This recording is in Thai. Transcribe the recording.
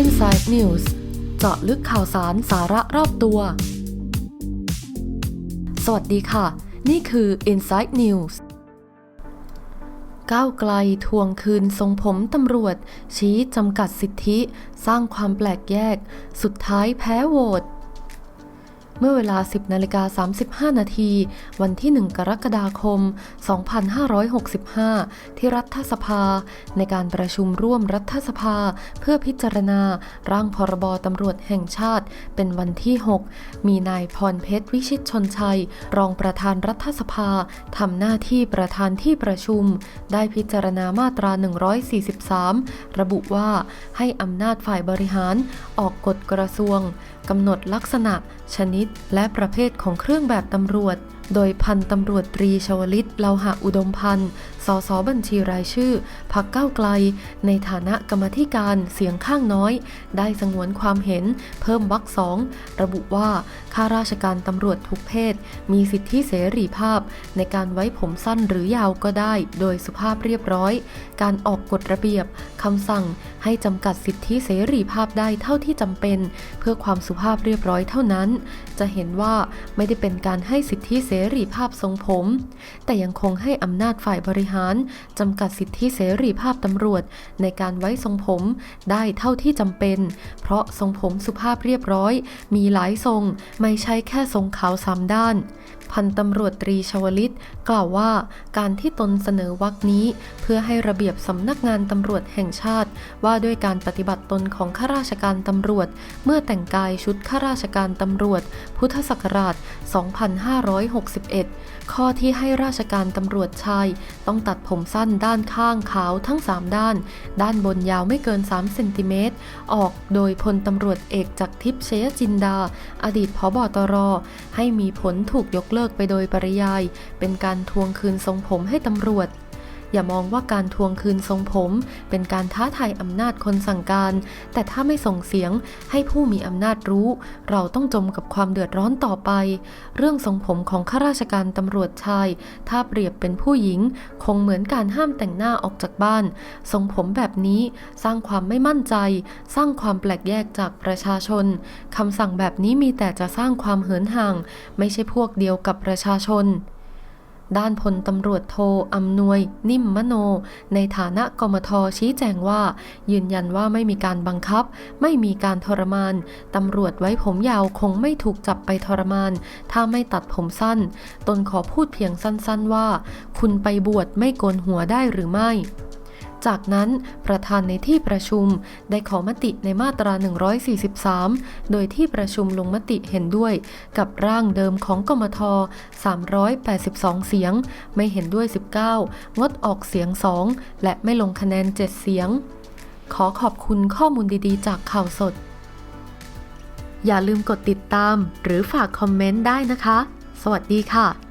Inside News เจาะลึกข่าวสารสาระรอบตัว สวัสดีค่ะ นี่คือ Inside News ก้าวไกลทวงคืนทรงผมตำรวจ ชี้จำกัดสิทธิ สร้างความแปลกแยก สุดท้ายแพ้โหวต เมื่อเวลา 10นาฬิกา35 นาที วันที่ 1 กรกฎาคม 2565 ที่รัฐสภา ในการประชุมร่วมรัฐสภา เพื่อพิจารณา ร่างพรบตำรวจแห่งชาติ เป็นวันที่ 6 มีนายพรเพชรวิชิตชนชัย รองประธานรัฐสภาทำหน้าที่ประธานที่ประชุม ได้พิจารณามาตรา 143 ระบุว่าให้อำนาจฝ่ายบริหารออกกฎกระทรวงกำหนดลักษณะ ชนิด และประเภทของเครื่องแบบตำรวจ โดยพันตำรวจตรีชวลิตเลาหะอุดมพันธ์ สสบัญชีรายชื่อ พักเก้าวไกล ในฐานะกรรมธิการเสียงข้างน้อย ได้สงวนความเห็นเพิ่มวรรคสองระบุว่าข้าราชการตำรวจทุกเพศ มีสิทธิเสรีภาพ ในการไว้ผมสั้นหรือยาวก็ได้ โดยสุภาพเรียบร้อย การออกกฎระเบียบคำสั่งให้จำกัดสิทธิเสรีภาพได้เท่าที่จำเป็น เพื่อความสุภาพเรียบร้อยเท่านั้น จะเห็นว่าไม่ได้เป็นการให้สิทธิเสรีภาพทรงผม แต่ยังคงให้อำนาจฝ่ายบริหารจำกัดสิทธิเสรีภาพตำรวจ ในการไว้ทรงผมได้เท่าที่จำเป็น เพราะทรงผมสุภาพเรียบร้อย มีหลายทรงไม่ใช่แค่ทรงขาวสามด้านพันตำรวจตรีชวลิต กล่าวว่าการที่ตนเสนอวรรคนี้ เพื่อให้ระเบียบสำนักงานตำรวจแห่งชาติ ว่าด้วยการปฏิบัติตนของข้าราชการตำรวจ เมื่อแต่งกายชุดข้าราชการตำรวจ พุทธศักราช2561 ข้อที่ให้ราชการตำรวจชาย ต้องตัดผมสั้นด้านข้างขาวทั้ง 3 ด้าน ด้านบนยาวไม่เกิน 3 เซนติเมตร ออกโดยพลตำรวจเอกจากทิพย์เชยจินดา อดีตผบตร ให้มีผลถูกยกเลิกไปโดยปริยาย เป็นการทวงคืนทรงผมให้ตำรวจ อย่ามองว่าการทวงคืนทรงผม เป็นการท้าทายอำนาจคนสั่งการ แต่ถ้าไม่ส่งเสียงให้ผู้มีอำนาจรู้ เราต้องจมกับความเดือดร้อนต่อไป เรื่องทรงผมของข้าราชการตำรวจชาย ถ้าเปรียบเป็นผู้หญิง คงเหมือนการห้ามแต่งหน้าออกจากบ้าน ทรงผมแบบนี้สร้างความไม่มั่นใจ สร้างความแปลกแยกจากประชาชนคำสั่งแบบนี้มีแต่จะสร้างความเหินห่าง ไม่ใช่พวกเดียวกับประชาชน ด้านพลตำรวจโทอำนวย นิ่มมโน ในฐานะกมทชี้แจงว่า ยืนยันว่าไม่มีการบังคับ ไม่มีการทรมานตำรวจไว้ผมยาวคงไม่ถูกจับไปทรมาน ถ้าไม่ตัดผมสั้น ตนขอพูดเพียงสั้นๆว่า คุณไปบวชไม่โกนหัวได้หรือไม่ จากนั้นประธานในที่ประชุมได้ขอมติในมาตรา 143 โดยที่ประชุมลงมติเห็นด้วย กับร่างเดิมของกมท 382 เสียง ไม่เห็นด้วย 19 งดออกเสียง 2 และไม่ลงคะแนน 7 เสียง ขอขอบคุณข้อมูลดีๆ จากข่าวสด อย่าลืมกดติดตามหรือฝากคอมเมนต์ได้นะคะ สวัสดีค่ะ